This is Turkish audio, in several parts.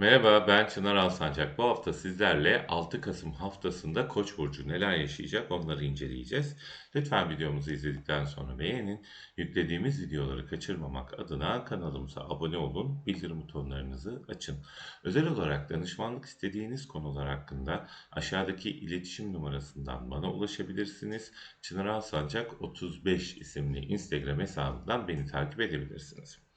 Merhaba, ben Çınar Alsancak. Bu hafta sizlerle 6 Kasım haftasında Koç burcu neler yaşayacak onları inceleyeceğiz. Lütfen videomuzu izledikten sonra beğenin. Yüklediğimiz videoları kaçırmamak adına kanalımıza abone olun, bildirim butonlarınızı açın. Özel olarak danışmanlık istediğiniz konular hakkında aşağıdaki iletişim numarasından bana ulaşabilirsiniz. Çınar Alsancak 35 isimli Instagram hesabından beni takip edebilirsiniz.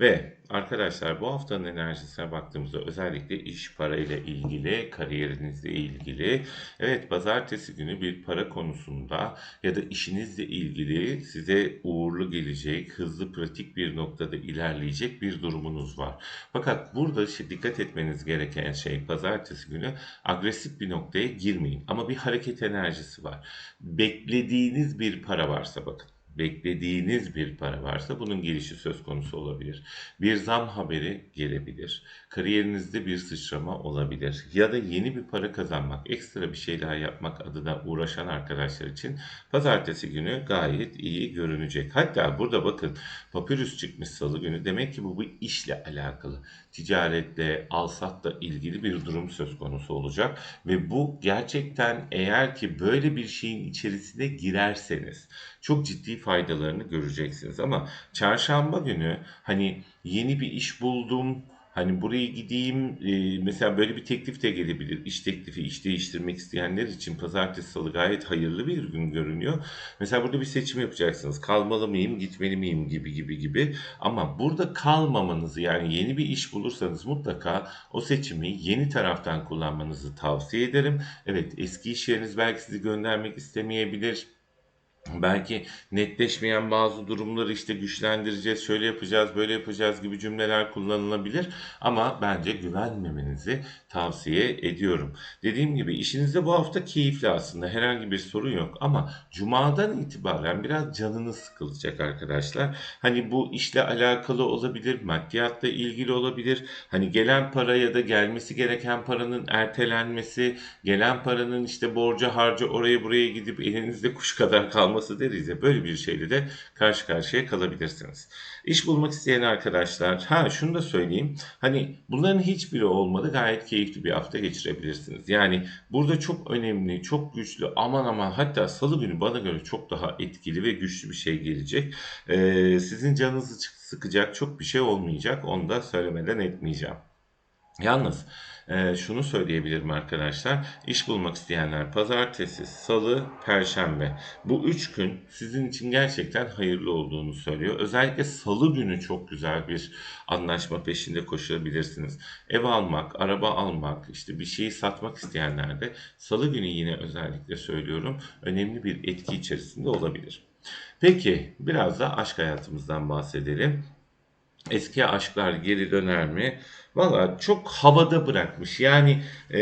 Ve arkadaşlar bu haftanın enerjisine baktığımızda özellikle iş parayla ilgili, kariyerinizle ilgili, evet pazartesi günü bir para konusunda ya da işinizle ilgili size uğurlu gelecek, hızlı pratik bir noktada ilerleyecek bir durumunuz var. Fakat burada dikkat etmeniz gereken şey pazartesi günü agresif bir noktaya girmeyin. Ama bir hareket enerjisi var. Beklediğiniz bir para varsa bakın beklediğiniz bir para varsa bunun gelişi söz konusu olabilir. Bir zam haberi gelebilir. Kariyerinizde bir sıçrama olabilir. Ya da yeni bir para kazanmak, ekstra bir şeyler yapmak adına uğraşan arkadaşlar için pazartesi günü gayet iyi görünecek. Hatta burada bakın papyrus çıkmış salı günü. Demek ki bu bir işle alakalı. Ticaretle, alsatla ilgili bir durum söz konusu olacak. Ve bu gerçekten eğer ki böyle bir şeyin içerisine girerseniz çok ciddi faydalarını göreceksiniz. Ama çarşamba günü hani yeni bir iş buldum, Hani buraya gideyim e, mesela böyle bir teklif de gelebilir. İş teklifi, iş değiştirmek isteyenler için pazartesi salı gayet hayırlı bir gün görünüyor. Mesela burada bir seçim yapacaksınız. Kalmalı mıyım, gitmeli miyim gibi gibi gibi. Ama burada kalmamanızı yani yeni bir iş bulursanız mutlaka o seçimi yeni taraftan kullanmanızı tavsiye ederim. Evet eski iş yeriniz belki sizi göndermek istemeyebilir belki netleşmeyen bazı durumları işte güçlendireceğiz, şöyle yapacağız, böyle yapacağız gibi cümleler kullanılabilir. Ama bence güvenmemenizi tavsiye ediyorum. Dediğim gibi işinizde bu hafta keyifli aslında herhangi bir sorun yok ama cumadan itibaren biraz canınız sıkılacak arkadaşlar. Hani bu işle alakalı olabilir, maddiyatla ilgili olabilir. Hani gelen para ya da gelmesi gereken paranın ertelenmesi, gelen paranın işte borca harca oraya buraya gidip elinizde kuş kadar kalması kalması deriz ya böyle bir şeyle de karşı karşıya kalabilirsiniz. İş bulmak isteyen arkadaşlar ha şunu da söyleyeyim hani bunların hiçbiri olmadı gayet keyifli bir hafta geçirebilirsiniz. Yani burada çok önemli çok güçlü aman aman hatta salı günü bana göre çok daha etkili ve güçlü bir şey gelecek. Ee, sizin canınızı sıkacak çok bir şey olmayacak onu da söylemeden etmeyeceğim. Yalnız e, şunu söyleyebilirim arkadaşlar. İş bulmak isteyenler pazartesi, salı, perşembe. Bu üç gün sizin için gerçekten hayırlı olduğunu söylüyor. Özellikle salı günü çok güzel bir anlaşma peşinde koşabilirsiniz. Ev almak, araba almak, işte bir şeyi satmak isteyenler de salı günü yine özellikle söylüyorum önemli bir etki içerisinde olabilir. Peki biraz da aşk hayatımızdan bahsedelim. Eski aşklar geri döner mi? Valla çok havada bırakmış. Yani e,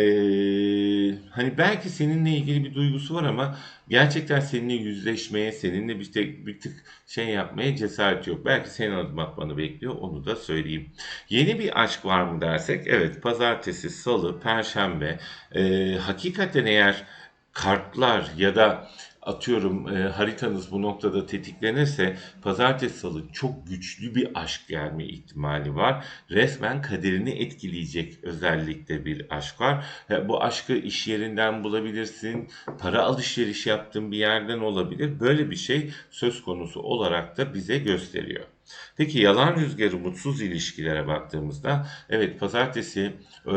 hani belki seninle ilgili bir duygusu var ama gerçekten seninle yüzleşmeye, seninle bir tek bir tık şey yapmaya cesaret yok. Belki senin adım atmanı bekliyor. Onu da söyleyeyim. Yeni bir aşk var mı dersek? Evet, pazartesi, salı, perşembe. E, hakikaten eğer kartlar ya da atıyorum e, haritanız bu noktada tetiklenirse pazartesi salı çok güçlü bir aşk gelme ihtimali var. Resmen kaderini etkileyecek özellikle bir aşk var. E, bu aşkı iş yerinden bulabilirsin. Para alışveriş yaptığın bir yerden olabilir. Böyle bir şey söz konusu olarak da bize gösteriyor. Peki yalan rüzgarı mutsuz ilişkilere baktığımızda evet pazartesi e,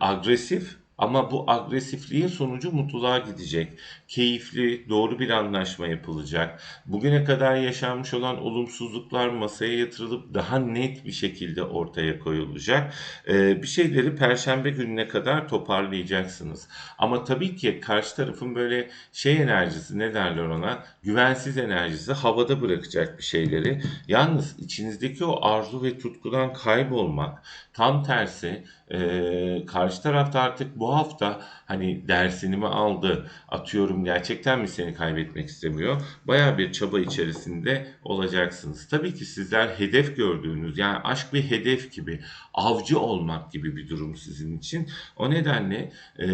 agresif ama bu agresifliğin sonucu mutluluğa gidecek. Keyifli, doğru bir anlaşma yapılacak. Bugüne kadar yaşanmış olan olumsuzluklar masaya yatırılıp daha net bir şekilde ortaya koyulacak. Ee, bir şeyleri perşembe gününe kadar toparlayacaksınız. Ama tabii ki karşı tarafın böyle şey enerjisi ne derler ona? Güvensiz enerjisi havada bırakacak bir şeyleri. Yalnız içinizdeki o arzu ve tutkudan kaybolmak tam tersi e, karşı tarafta artık bu hafta hani dersini mi aldı, atıyorum gerçekten mi seni kaybetmek istemiyor? Baya bir çaba içerisinde olacaksınız. Tabii ki sizler hedef gördüğünüz yani aşk bir hedef gibi, avcı olmak gibi bir durum sizin için. O nedenle e,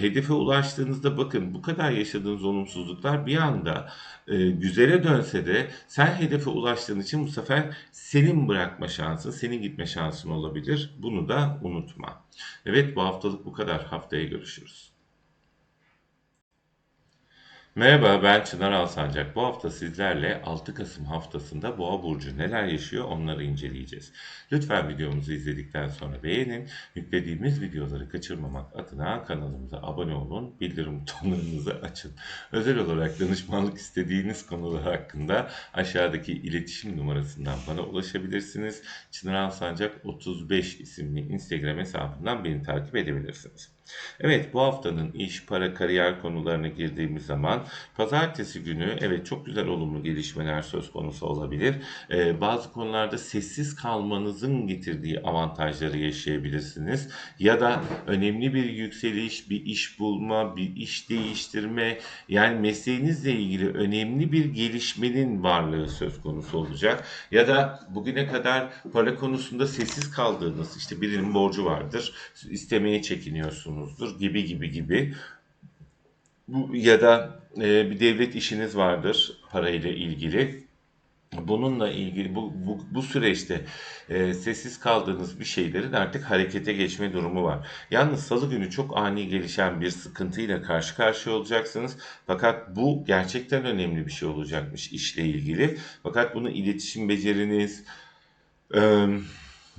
hedefe ulaştığınızda bakın bu kadar yaşadığınız olumsuzluklar bir anda e, güzele dönse de sen hedefe ulaştığın için bu sefer senin bırakma şansın, senin gitme şansın olabilir. Bunu da unutma. Evet bu haftalık bu kadar. Haftaya görüşürüz. Merhaba ben Çınar Alsancak. Bu hafta sizlerle 6 Kasım haftasında Boğa Burcu neler yaşıyor onları inceleyeceğiz. Lütfen videomuzu izledikten sonra beğenin. Yüklediğimiz videoları kaçırmamak adına kanalımıza abone olun. Bildirim butonlarınızı açın. Özel olarak danışmanlık istediğiniz konular hakkında aşağıdaki iletişim numarasından bana ulaşabilirsiniz. Çınar Alsancak 35 isimli Instagram hesabından beni takip edebilirsiniz. Evet bu haftanın iş, para, kariyer konularına girdiğimiz zaman pazartesi günü evet çok güzel olumlu gelişmeler söz konusu olabilir. Ee, bazı konularda sessiz kalmanızın getirdiği avantajları yaşayabilirsiniz. Ya da önemli bir yükseliş, bir iş bulma, bir iş değiştirme yani mesleğinizle ilgili önemli bir gelişmenin varlığı söz konusu olacak. Ya da bugüne kadar para konusunda sessiz kaldığınız işte birinin borcu vardır istemeye çekiniyorsunuzdur gibi gibi gibi. Bu ya da e, bir devlet işiniz vardır parayla ilgili. Bununla ilgili bu, bu, bu süreçte e, sessiz kaldığınız bir şeylerin artık harekete geçme durumu var. Yalnız salı günü çok ani gelişen bir sıkıntıyla karşı karşıya olacaksınız. Fakat bu gerçekten önemli bir şey olacakmış işle ilgili. Fakat bunu iletişim beceriniz, e,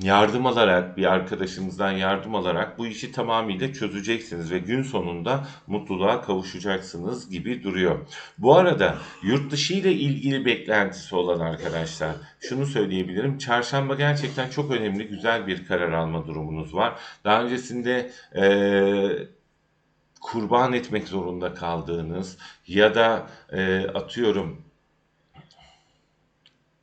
yardım alarak bir arkadaşımızdan yardım alarak bu işi tamamıyla çözeceksiniz ve gün sonunda mutluluğa kavuşacaksınız gibi duruyor. Bu arada yurt dışı ile ilgili beklentisi olan arkadaşlar şunu söyleyebilirim. Çarşamba gerçekten çok önemli güzel bir karar alma durumunuz var. Daha öncesinde eee kurban etmek zorunda kaldığınız ya da e, atıyorum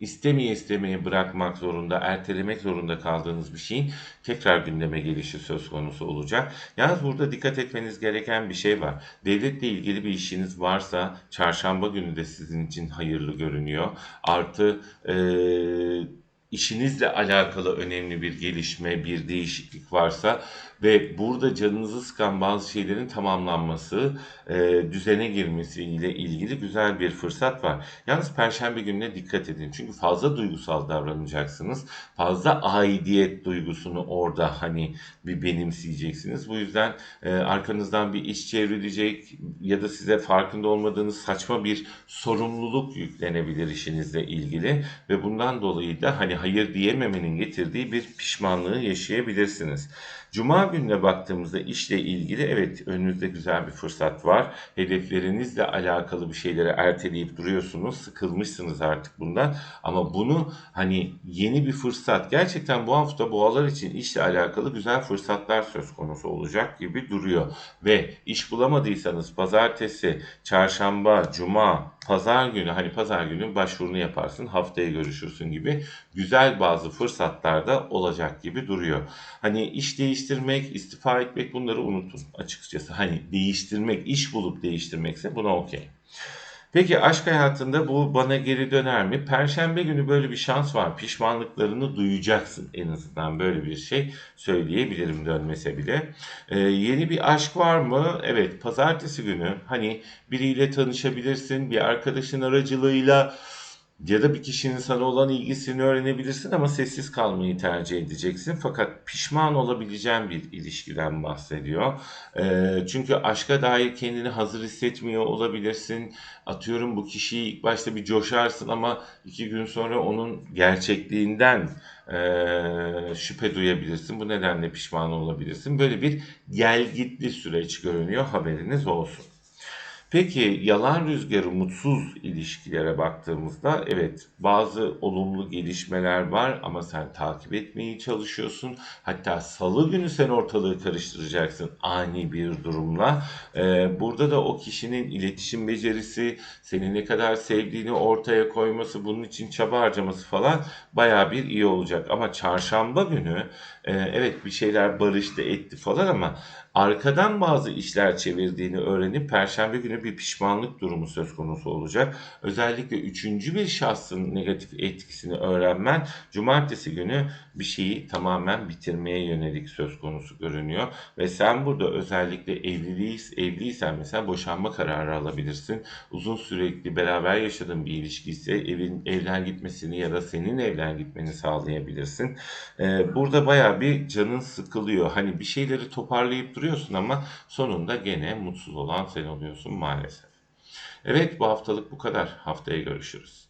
istemeye istemeye bırakmak zorunda, ertelemek zorunda kaldığınız bir şeyin tekrar gündeme gelişi söz konusu olacak. Yalnız burada dikkat etmeniz gereken bir şey var. Devletle ilgili bir işiniz varsa çarşamba günü de sizin için hayırlı görünüyor. Artı eee işinizle alakalı önemli bir gelişme, bir değişiklik varsa ve burada canınızı sıkan bazı şeylerin tamamlanması, e, düzene girmesiyle ilgili güzel bir fırsat var. Yalnız Perşembe gününe dikkat edin. Çünkü fazla duygusal davranacaksınız. Fazla aidiyet duygusunu orada hani bir benimseyeceksiniz. Bu yüzden e, arkanızdan bir iş çevrilecek ya da size farkında olmadığınız saçma bir sorumluluk yüklenebilir işinizle ilgili ve bundan dolayı da hani hayır diyememenin getirdiği bir pişmanlığı yaşayabilirsiniz. Cuma gününe baktığımızda işle ilgili evet önünüzde güzel bir fırsat var. Hedeflerinizle alakalı bir şeyleri erteleyip duruyorsunuz. Sıkılmışsınız artık bundan. Ama bunu hani yeni bir fırsat. Gerçekten bu hafta boğalar için işle alakalı güzel fırsatlar söz konusu olacak gibi duruyor. Ve iş bulamadıysanız pazartesi, çarşamba, cuma, pazar günü hani pazar günü başvurunu yaparsın haftaya görüşürsün gibi güzel bazı fırsatlar da olacak gibi duruyor. Hani iş değiştirmek, istifa etmek bunları unutun açıkçası. Hani değiştirmek, iş bulup değiştirmekse buna okey. Peki aşk hayatında bu bana geri döner mi? Perşembe günü böyle bir şans var. Pişmanlıklarını duyacaksın en azından böyle bir şey söyleyebilirim dönmese bile. Ee, yeni bir aşk var mı? Evet pazartesi günü hani biriyle tanışabilirsin. Bir arkadaşın aracılığıyla ya da bir kişinin sana olan ilgisini öğrenebilirsin ama sessiz kalmayı tercih edeceksin. Fakat pişman olabileceğin bir ilişkiden bahsediyor. E, çünkü aşka dair kendini hazır hissetmiyor olabilirsin. Atıyorum bu kişiyi ilk başta bir coşarsın ama iki gün sonra onun gerçekliğinden e, şüphe duyabilirsin. Bu nedenle pişman olabilirsin. Böyle bir gelgitli süreç görünüyor haberiniz olsun. Peki yalan rüzgarı mutsuz ilişkilere baktığımızda evet bazı olumlu gelişmeler var ama sen takip etmeye çalışıyorsun. Hatta salı günü sen ortalığı karıştıracaksın ani bir durumla. Ee, burada da o kişinin iletişim becerisi, seni ne kadar sevdiğini ortaya koyması, bunun için çaba harcaması falan bayağı bir iyi olacak. Ama çarşamba günü e, evet bir şeyler barıştı etti falan ama arkadan bazı işler çevirdiğini öğrenip perşembe günü bir pişmanlık durumu söz konusu olacak. Özellikle üçüncü bir şahsın negatif etkisini öğrenmen cumartesi günü bir şeyi tamamen bitirmeye yönelik söz konusu görünüyor. Ve sen burada özellikle evliliği, evliysen mesela boşanma kararı alabilirsin. Uzun sürekli beraber yaşadığın bir ilişki ise evin evlen gitmesini ya da senin evlen gitmeni sağlayabilirsin. Ee, burada bayağı bir canın sıkılıyor. Hani bir şeyleri toparlayıp duruyorsun ama sonunda gene mutsuz olan sen oluyorsun maalesef. Evet bu haftalık bu kadar. Haftaya görüşürüz.